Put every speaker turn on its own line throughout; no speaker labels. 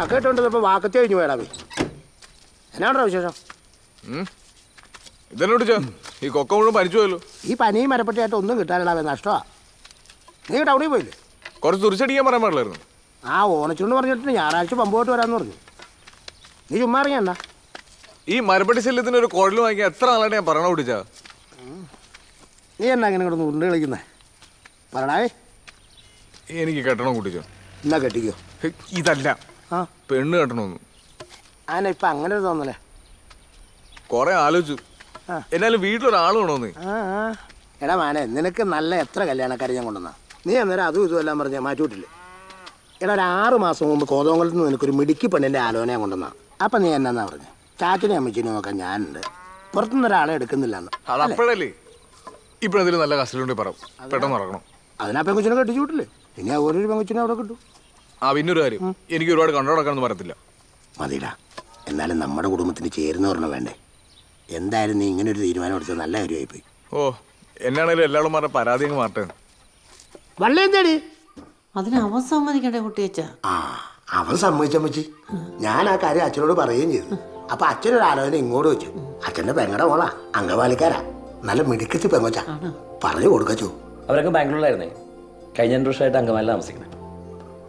ആ കേട്ടോണ്ട് ഇപ്പൊ വാക്കത്തി കഴിഞ്ഞു പോയടാ പോയി എന്നാണോ വിശേഷം?
ഇതെന്നോട് ഈ കൊക്ക മുഴുവൻ പനിച്ചു പോയല്ലോ.
ഈ പനിയും മരപ്പെട്ടിയായിട്ട് ഒന്നും കിട്ടാനിടാവേ നഷ്ടമാ നീ ടൗണിൽ പോയില്ലേ?
കുറച്ച് തുറിച്ചടിക്കാൻ പറയാൻ പാടില്ലായിരുന്നു.
ആ ഓണച്ചുണ്ട് പറഞ്ഞിട്ട് ഞായറാഴ്ച പമ്പ് പോയിട്ട് വരാമെന്ന് പറഞ്ഞു. നീ ചുമ്മാ ഇറങ്ങിയണ്ട
ഈ മരപ്പട്ടി ശല്യത്തിന് ഒരു കുഴൽ വാങ്ങിക്കാൻ എത്ര നാളായിട്ട് ഞാൻ പറയണ പിടിച്ചാ
നീ എന്നാ അങ്ങനെ കിടന്ന് ഉണ്ട് കളിക്കുന്നേ? പറടാവേ
എനിക്ക് കെട്ടണം കുട്ടിച്ചോ
എന്നാ കെട്ടിക്കോ.
ഇതല്ല. പെണ്ണ് കെട്ടണമെന്ന്.
ആന ഇപ്പൊ അങ്ങനെ തോന്നലേ?
കുറെ ആലോചിച്ചു. എന്നാലും വീട്ടിലൊരാൾ വേണമെന്ന്.
ആ. എടാ മാനെ നിനക്ക് നല്ല എത്ര കല്യാണക്കാരെ ഞാൻ കൊണ്ടുവന്ന? നീ അന്നേരം അതും ഇതും എല്ലാം പറഞ്ഞ മാറ്റിവിട്ടില്ലേ എടാ ഒരു ആറ് മാസം മുമ്പ് കോതോങ്കലത്ത് നിന്ന് നിനക്കൊരു മിടുക്കി പെണ്ണിന്റെ ആലോചന കൊണ്ടുവന്നാ. അപ്പം നീ എന്നാ പറഞ്ഞു? ചാറ്റിനെ അമ്മച്ചിനെ നോക്കാൻ ഞാനുണ്ട്. പുറത്തുനിന്ന് ഒരാളെ എടുക്കുന്നില്ല എന്ന്
അത് അപ്പോഴല്ലേ? ഇപ്പോഴെന്തെങ്കിലും നല്ല കസ്റ്റഡി പറ. പെട്ടെന്ന് ഇറങ്ങണം
അതിനാ പെങ്കുച്ചിനെ കെട്ടിച്ചു വിട്ടില്ലേ? ഇനി ഓരോരു പെങ്കുച്ചിനെ അവിടെ കിട്ടും.
ആ പിന്നെ ഒരു കാര്യം. എനിക്ക് ഒരുപാട് കണ്ടോടക്കാനൊന്നും പറയത്തില്ല.
മതിടാ. എന്നാലും നമ്മുടെ കുടുംബത്തിന് ചേരുന്ന ചേരുന്നവരണം വേണ്ടേ? എന്തായാലും നീ ഇങ്ങനെ ഒരു തീരുമാനം എടുത്തത് നല്ല കാര്യമായി പോയി
ഓ എന്നാണേലും എല്ലാവരും പറഞ്ഞ പരാതി അങ്ങ് മാറ്റേ
വള്ളിയും തേടി
അതിന് അവൻ സമ്മതിക്കണ്ടേ കുട്ടിയച്ച?
ആ അവൻ സമ്മതിച്ചമ്മച്ചി ഞാൻ ആ കാര്യം അച്ഛനോട് പറയുകയും ചെയ്തു. അപ്പൊ അച്ഛനൊരു ആലോചന ഇങ്ങോട്ട് വെച്ചു. അച്ഛന്റെ പെങ്ങടെ മോളാ അംഗവാലിക്കാരാ. നല്ല മിടുക്കത്തി പെങ്ങോച്ച. പറഞ്ഞു കൊടുക്കച്ചു.
അവരൊക്കെ ബാംഗ്ലൂരിലായിരുന്നേ. കഴിഞ്ഞ രണ്ടു വർഷമായിട്ട് അങ്കമാലിൽ താമസിക്കുന്നത്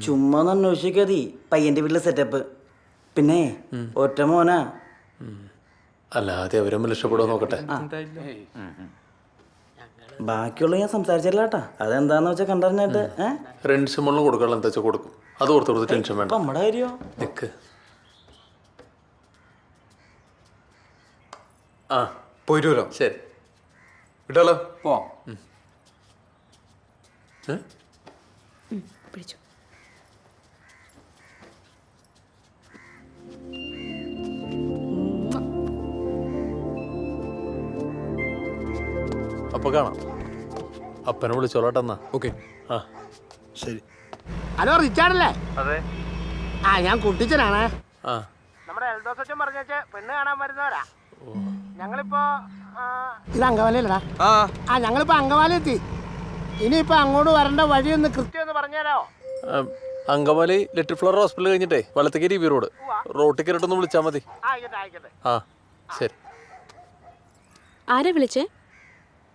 ചുമ്മാ ഒന്ന് അന്വേഷിക്കാതി പയ്യന്റെ വീട്ടിലെ സെറ്റപ്പ് പിന്നെ ഒറ്റ മോനാ.
അല്ലാതെ അവരും രക്ഷപ്പെടുക നോക്കട്ടെ.
ബാക്കിയുള്ള ഞാൻ സംസാരിച്ചില്ല കേട്ടാ അതെന്താന്ന് വെച്ചാൽ കണ്ടറിഞ്ഞിട്ട്
റെൻസ് കൊടുക്കാനുള്ള എന്താ വെച്ചാൽ കൊടുക്കും. അത് ഓർത്ത് കൊടുത്ത് ടെൻഷൻ വേണ്ട.
അപ്പൊ നമ്മുടെ കാര്യോ?
നിക്ക്. ആ.
പോയിട്ട് വരാം
ശരി.
വിട്ടാലോ?
ഏ?
പിടിച്ചു.
അപ്പൊ കാണാം. അപ്പനെ വിളിച്ചോളട്ടെന്നാ
ഓക്കെ.
ആ.
ശരി. ഹലോ റിച്ചാർഡല്ലേ? അതെ. ആ ഞാൻ കുട്ടിച്ചനാണ്.
ആ.
നമ്മുടെ എൽദോസ് അച്ഛൻ പറഞ്ഞ പെണ്ണ് കാണാൻ വരുന്നവരാ. ഞങ്ങളിപ്പോ ഇത് അങ്കവാലിയല്ലടാ.
ആ.
ഞങ്ങളിപ്പോ അങ്കവാലി എത്തി ഇനിയിപ്പോ അങ്ങോട്ട് വരേണ്ട വഴിയൊന്ന് കൃത്യം ഒന്ന് പറഞ്ഞുതരാമോ
ആ, അങ്കമാലി ലിറ്റിൽ ഫ്ലവർ ഹോസ്പിറ്റൽ കഴിഞ്ഞിട്ടേ വലത്തേക്ക് ബി റോഡ്. റോട്ടിൽ കയറിട്ടൊന്ന് വിളിച്ചാൽ മതി. ആ. ശരി.
ആരാ വിളിച്ചേ?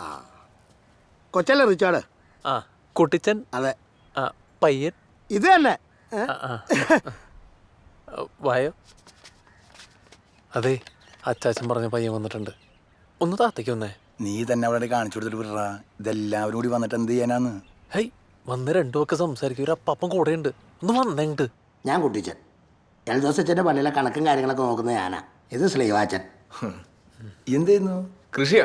ആ. കൊച്ചല്ലേ റിച്ചാർഡ്?
ആ കുട്ടിച്ചൻ?
അതെ.
ആ പയ്യൻ?
ഇത് തന്നെ. ഏ?
ആ, ആ. ആ, വായോ. അതെ അച്ചാച്ചൻ പറഞ്ഞ പയ്യൻ വന്നിട്ടുണ്ട്. ഒന്ന് താത്തേക്ക് വന്നേ.
നീ തന്നെ അവിടെ കാണിച്ചു കൊടുത്തിട്ട് വിടറാ. ഇതെല്ലാവരും കൂടി വന്നിട്ട് എന്ത് ചെയ്യാനാന്ന്?
ഹൈ വന്ന് രണ്ടു ഒക്കെ സംസാരിക്കും. ഒരു അപ്പം കൂടെയുണ്ട്. ഒന്ന് വന്നെങ്ങട്ട്
ഞാൻ കുട്ടിച്ചൻ. എൽദോസ് അച്ഛന്റെ പള്ളിയിലെ കണക്കും കാര്യങ്ങളൊക്കെ നോക്കുന്ന ഞാനാ. ഇത് സ്ലീവാച്ചൻ
എന്തായിരുന്നു
കൃഷിയാ?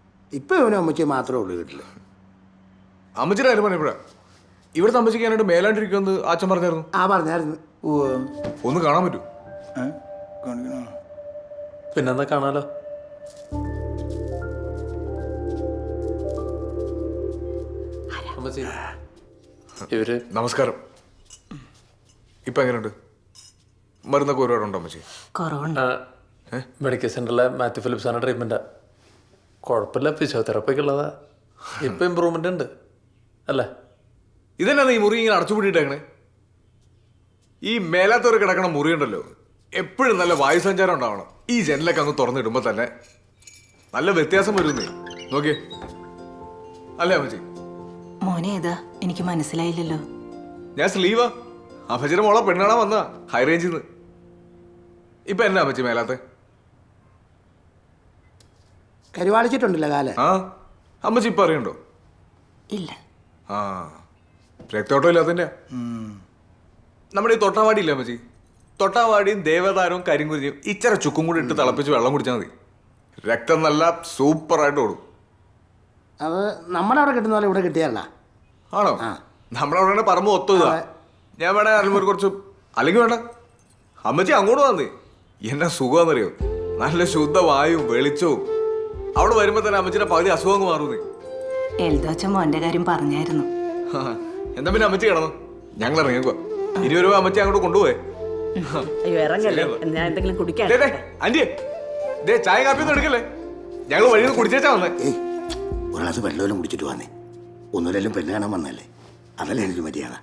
ഇപ്പം ഇവനും അമ്മച്ചി മാത്രമേ ഉള്ളൂ വീട്ടിൽ
അമ്മച്ചിയുടെ കാര്യം പറഞ്ഞപ്പോഴാ ഇവിടെ സംബന്ധിക്കാനായിട്ട് മേലാണ്ടിരിക്കുമെന്ന് അച്ഛൻ പറഞ്ഞായിരുന്നു.
ആ പറഞ്ഞായിരുന്നു.
ഓ
ഒന്ന് കാണാൻ പറ്റൂ.
കാണിക്കണോ?
പിന്നെന്താ കാണാലോ? അമ്മച്ചി ഇവർ
നമസ്കാരം. ഇപ്പൊ എങ്ങനെയുണ്ട്? മരുന്നൊക്കെ ഒരുപാടുണ്ടോ അമ്മച്ചി?
കുറവുണ്ട്.
മെഡിക്കൽ സെന്ററിലെ മാത്യു ഫിലിപ്സാണ് ട്രീറ്റ്മെന്റാ കുഴപ്പമില്ല ഫിസിയോതെറപ്പിക്കുള്ളതാ. ഇപ്പം ഇമ്പ്രൂവ്മെന്റ് ഉണ്ട് അല്ലേ?
ഇതന്നെ ഈ മുറി ഇങ്ങനെ അടച്ചുപൂട്ടിയിട്ടേക്കണേ? ഈ മേലാത്തവർ കിടക്കണ മുറി ഉണ്ടല്ലോ എപ്പോഴും നല്ല വായു സഞ്ചാരം ഉണ്ടാവണം. ഈ ജനലൊക്കെ അങ്ങ് തുറന്നിടുമ്പോ തന്നെ നല്ല വ്യത്യാസം വരുന്നേ. നോക്കിയേ. അല്ലേ അമ്മച്ചി?
മോനെ ഏതാ എനിക്ക് മനസ്സിലായില്ലല്ലോ.
ഞാൻ സ്ലീവാ. അമ്മച്ചിയുടെ മോളെ പെണ്ണാണാ വന്ന ഹൈ റേഞ്ചിൽ നിന്ന് ഇപ്പൊ എന്നാ അമ്മച്ചി മേലാത്തെ?
കരുവാളിച്ചിട്ടുണ്ടല്ലോ കാൽ.
ആ അമ്മച്ചി ഇപ്പൊ അറിയണ്ടോ?
ഇല്ല.
ആ രക്തോട്ടം ഇല്ലാത്തതിന്റെ നമ്മുടെ ഈ തൊട്ടാവാടി ഇല്ല അമ്മച്ചി? തൊട്ടാവാടിയും ദേവതാരവും കരിങ്കുരിയും ഇച്ചിരി ചുക്കും കൂടി ഇട്ട് തിളപ്പിച്ച് വെള്ളം കുടിച്ചാൽ മതി. രക്തം നല്ല സൂപ്പറായിട്ട് ഓടും.
അത് നമ്മുടെ അവിടെ കിട്ടുന്ന പോലെ ഇവിടെ കിട്ടിയല്ല
ആണോ? നമ്മുടെ അവിടെ പറമ്പ് ഒത്തുക ഞാൻ വേണേ അല്ലെങ്കിൽ കുറച്ച് അല്ലെങ്കിൽ വേണ്ട. അമ്മച്ചി അങ്ങോട്ട് വന്നേ. എന്നാ സുഖമാണെന്നറിയോ? നല്ല ശുദ്ധ വായുവും വെളിച്ചവും അവിടെ വരുമ്പോ തന്നെ അമ്മച്ചിയുടെ പകുതി അസുഖം മാറുന്നു
എൽദോച്ച മോന്റെ കാര്യം പറഞ്ഞായിരുന്നു.
എന്താ പിന്നെ അമ്മച്ചി കിടന്നു? ഞങ്ങൾ ഇറങ്ങിക്കോ ഇരുപത് രൂപ അമ്മച്ചി അങ്ങോട്ട് കൊണ്ടുപോയേ.
അയ്യോ ഇറങ്ങല്ലേ. ഞാൻ എന്തെങ്കിലും കുടിക്കാൻ
ദേ, ദേ, ആന്റി ദേ ചായ കാപ്പി ഒന്നും എടുക്കല്ലേ? ഞങ്ങൾ വഴിയിൽ നിന്ന് കുടിച്ചേച്ചാ വന്നേ.
ഒരു ഗ്ലാസ് വെള്ളമെല്ലാം കുടിച്ചിട്ട് വന്നേ. ഒന്നുമില്ലെങ്കിലും പെണ്ണ് കാണാൻ വന്നല്ലേ അതല്ലേ എനിക്ക് മര്യാദ?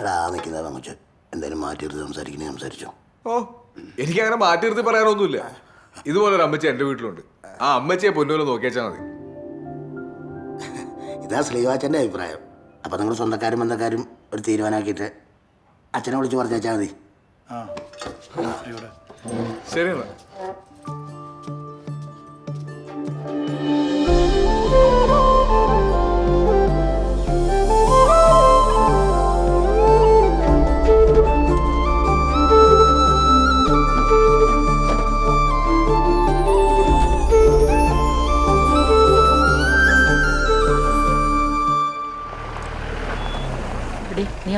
എടാ ആ നിൽക്കുന്നത് അങ്ങോട്ട് എന്തായാലും മാറ്റിയെടുത്ത് സംസാരിക്കണേ സംസാരിച്ചോ.
ഓ എനിക്ക് അങ്ങനെ മാറ്റി നിർത്തി പറയാനൊന്നുമില്ല. ഇതുപോലെ ഒരു അമ്മച്ചി എന്റെ വീട്ടിലുണ്ട്. ആ അമ്മച്ചിയെ പൊന്നുപോലെ നോക്കിയാച്ചാ മതി.
ഇതാ ശ്രീവാച്ചന്റെ അഭിപ്രായം. അപ്പം നിങ്ങൾ സ്വന്തക്കാരും ബന്ധക്കാരും ഒരു തീരുമാനമാക്കിയിട്ട് അച്ഛനെ വിളിച്ച് പറഞ്ഞേച്ചാൽ മതി.
ശരി എന്നാ.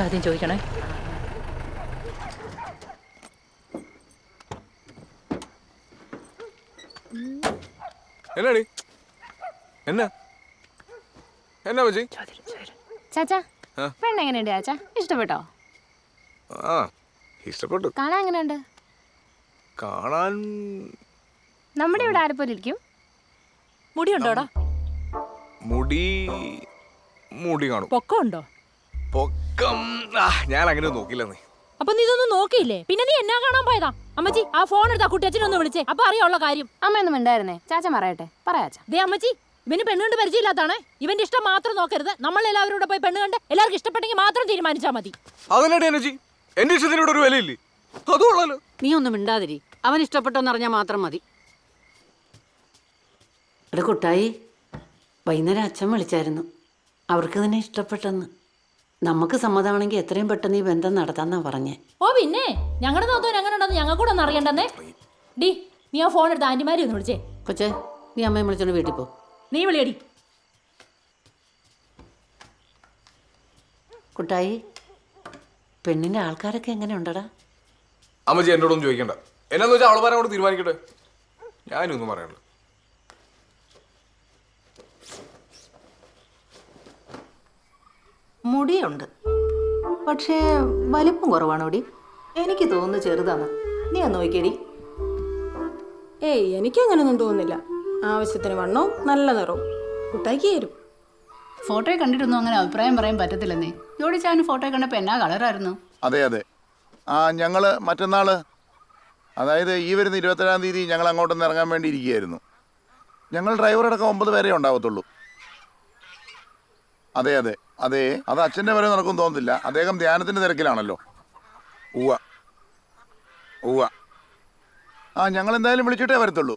ആദ്യം ചോദിക്കണേ?
എന്നാടി? എന്നാ? എന്നാ അമ്മച്ചി
ചാച്ചാ? പെണ്ണ് എങ്ങനെയുണ്ട് ചാച്ചാ? ഇഷ്ടപ്പെട്ടോ?
ആ ഇഷ്ടപ്പെട്ടു.
കാണാൻ എങ്ങനെയുണ്ട്?
കാണാൻ
നമ്മുടെ ഇവിടെ ആരെപ്പോലെ ഇരിക്കും?
മുടിയുണ്ടോടാ
മുടി മുടി കാണും.
പൊക്കമുണ്ടോ?
പൊക്കം. ആ, ഞാൻ അങ്ങനെ നോക്കില്ലെന്നേ
അപ്പൊ നീ ഇതൊന്നും നോക്കിയില്ലേ? പിന്നെ നീ എന്നാ കാണാൻ പോയതാ? അമ്മച്ചി ആ ഫോൺ എടുത്താ കുട്ടിയച്ഛനൊന്ന് വിളിച്ചേ. അപ്പൊ അറിയാനുള്ള കാര്യം.
അമ്മയൊന്നും ഉണ്ടായിരുന്നേ ചാച്ച പറയട്ടെ. പറയാച്ചാ
ദേ അമ്മച്ചി ഇവന് പെണ്ണ് കണ്ട് പരിചയമില്ലാത്താണേ ഇവന്റെ ഇഷ്ടം മാത്രം നോക്കരുത്. നമ്മൾ എല്ലാവരും കൂടെ പോയി പെണ്ണ് കണ്ട് എല്ലാവർക്കും ഇഷ്ടപ്പെട്ടെങ്കിൽ മാത്രം തീരുമാനിച്ചാൽ മതി.
അതല്ലേ അനുജി. എന്റെ ഇഷ്ടത്തിനോട് ഒരു വിലയില്ലേ? അതും ഉള്ളല്ലോ
നീ ഒന്നും മിണ്ടാതിരി. അവൻ ഇഷ്ടപ്പെട്ടോന്ന് അറിഞ്ഞാൽ മാത്രം മതി. എടാ കുട്ടായി വൈകുന്നേരം അച്ഛൻ വിളിച്ചായിരുന്നു. അവർക്ക് തന്നെ ഇഷ്ടപ്പെട്ടെന്ന്. നമുക്ക് സമ്മതമാണെങ്കിൽ എത്രയും പെട്ടെന്ന് ഈ ബന്ധം നടത്താന്നാ പറഞ്ഞേ.
ഓ പിന്നെ? ഞങ്ങളുടെ നോക്കാൻ എങ്ങനെ ഉണ്ടെന്ന് ഞങ്ങൾക്ക് കൂടെ ഒന്ന് അറിയണ്ടെന്നേ? ഡി നീ ആ ഫോൺ എടുത്ത് ആന്റിമാരി ഒന്ന് വിളിച്ചേ.
കൊച്ചേ നീ അമ്മയെ വിളിച്ചോണ്ട് വീട്ടിൽ പോ.
നീ വിളിയടി.
കുട്ടായി പെണ്ണിന്റെ ആൾക്കാരൊക്കെ എങ്ങനെ ഉണ്ടടാ
അമ്മച്ചി എന്നോടൊന്നും ചോദിക്കണ്ട. എന്നാന്ന് വെച്ചാൽ അവളെ പറയാൻ തീരുമാനിക്കട്ടെ? ഞാനൊന്നും പറയാനുള്ളൂ
മുടിയുണ്ട്. പക്ഷേ വലിപ്പം കുറവാണോടി? എനിക്ക് തോന്നുന്നു ചെറുതാണ്. നീ ഒന്ന് നോക്കിയടി.
ഏയ് എനിക്ക് അങ്ങനെയൊന്നും തോന്നുന്നില്ല. ആവശ്യത്തിന് വണ്ണവും നല്ല നിറവും. കുട്ടാക്കി തരും
ഫോട്ടോ കണ്ടിട്ടൊന്നും അങ്ങനെ അഭിപ്രായം പറയാൻ പറ്റത്തില്ലെന്നേ. ജോഡി ചാൻ ഫോട്ടോ കണ്ടപ്പോൾ എന്നാ കളറായിരുന്നു?
അതെ അതെ. ആ ഞങ്ങൾ മറ്റന്നാൾ അതായത് ഈ വരുന്ന ഇരുപത്തേഴാം തീയതി ഞങ്ങൾ അങ്ങോട്ടൊന്ന് ഇറങ്ങാൻ വേണ്ടി ഇരിക്കുകയായിരുന്നു. ഞങ്ങൾ ഡ്രൈവറടക്കം ഒമ്പത് പേരേ ഉണ്ടാവത്തുള്ളൂ. അതെ അതെ. അതെ അത് അച്ഛന്റെ വരെ നടക്കും തോന്നുന്നില്ല. അദ്ദേഹം ധ്യാനത്തിന്റെ തിരക്കിലാണല്ലോ. ഉവ്വ. ഉവ്വ. ആ ഞങ്ങൾ എന്തായാലും വിളിച്ചിട്ടേ വരത്തുള്ളൂ.